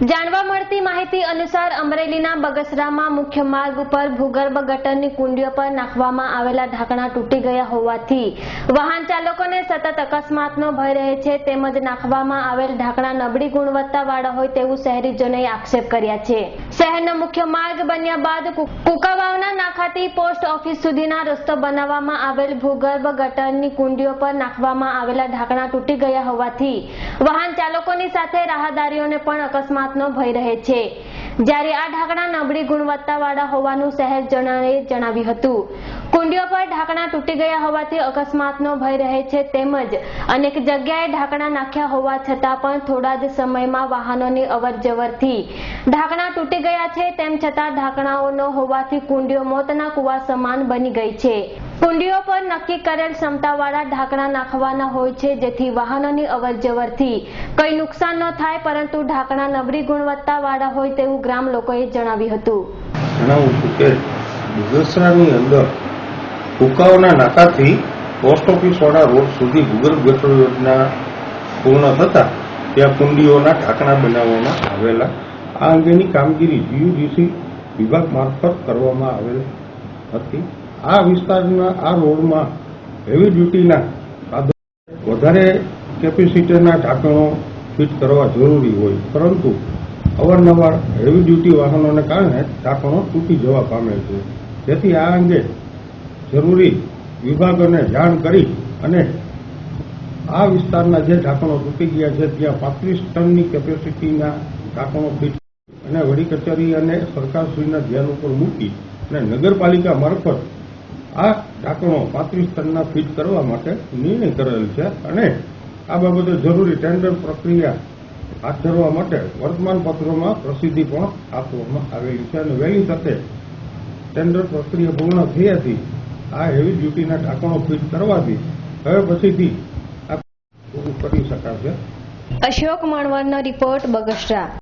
જાણવા મળતી માહિતી અનુસાર અમરેલીના બગસરામાં મુખ્ય માર્ગ ઉપર ભૂગર્ભ ગટરની કુંડીઓ પર નાખવામાં આવેલા ઢાંકણા તૂટી ગયા હોવાથી વાહન ચાલકોને સતત અકસ્માતનો ભય રહે છે તેમજ નાખવામાં આવેલ ઢાંકણા નબળી ગુણવત્તાવાળા હોય તેવું શહેરીજનોએ આક્ષેપ કર્યા છે. શહેરનો મુખ્ય માર્ગ બન્યા બાદ કુકાવાવના નાખાથી પોસ્ટ ઓફિસ સુધીના રસ્તો બનાવવામાં આવેલ ભૂગર્ભ ગટરની કુંડીઓ પર નાખવામાં આવેલા ઢાંકણા તૂટી ગયા હોવાથી વાહન ચાલકોની સાથે રાહદારીઓને પણ અકસ્માતનો ભય રહે છે. જ્યારે આ ઢાંકણા નબળી ગુણવત્તાવાળા હોવાનું શહેરજનોએ જણાવ્યું હતું. કુંડીઓ પર ઢાંકણા તૂટી ગયા હોવાથી અકસ્માતનો ભય રહે છે તેમજ અનેક જગ્યાએ ઢાંકણા નાખ્યા હોવા છતાં પણ થોડા જ સમયમાં વાહનોની અવરજવરથી ઢાંકણા તૂટી ગયા છે તેમ છતાં ઢાંકણાઓ ન હોવાથી કુંડીઓ મોતના કુવા સમાન બની ગઈ છે. કુંડીઓ પર નક્કી કરેલ ક્ષમતાવાળા ઢાંકણા નાખવાના હોય છે, જેથી વાહનોની અવરજવરથી કંઈ નુકસાન ન થાય, પરંતુ ઢાંકણા નબળી ગુણવત્તાવાળા હોય તેવું ગ્રામ લોકોએ જણાવ્યું હતું. જણાવું છું કે બગસરાની અંદર ફુકાઓના નાકાથી પોસ્ટ ઓફિસવાળા રોડ સુધી ભૂગર્ભ ગટર યોજના પૂર્ણ થતા ત્યાં કુંડીઓના ઢાંકણા બનાવવામાં આવેલા. આ અંગેની કામગીરી જીયુડીસી વિભાગ મારફત કરવામાં આવેલ હતી. આ વિસ્તારના, આ રોડમાં હેવી ડ્યુટીના વધારે કેપેસિટીના ઢાંકણો ફિટ કરવા જરૂરી હોય. પરંતુ અવારનવાર હેવી ડ્યુટી વાહનોને કારણે ઢાંકણો તૂટી જવા પામે છે. જેથી આ અંગે જરૂરી વિભાગોને જાણ કરી અને આ વિસ્તારના જે ઢાંકણો તૂટી ગયા છે, ત્યાં પાંત્રીસ ટનની કેપેસિટીના ઢાંકણો ફિટ અને વડી કચેરી અને સરકારશ્રીના ધ્યાન ઉપર મૂકી અને નગરપાલિકા મારફત આ ઢાંકણો પાંત્રીસ ટનના ફીટ કરવા માટે નિર્ણય કરેલ છે અને આ બાબતે જરૂરી ટેન્ડર પ્રક્રિયા હાથ ધરવા માટે વર્તમાનપત્રોમાં પ્રસિદ્ધિ પણ આપવામાં આવેલી છે અને વહેલી તકે ટેન્ડર પ્રક્રિયા પૂર્ણ થયાથી આ હેવી ડ્યુટીના ઢાંકણો ફિટ કરવાથી હવે પછીથી આ કરી શકાશે. અશોક મણવરનો રિપોર્ટ બગસરા.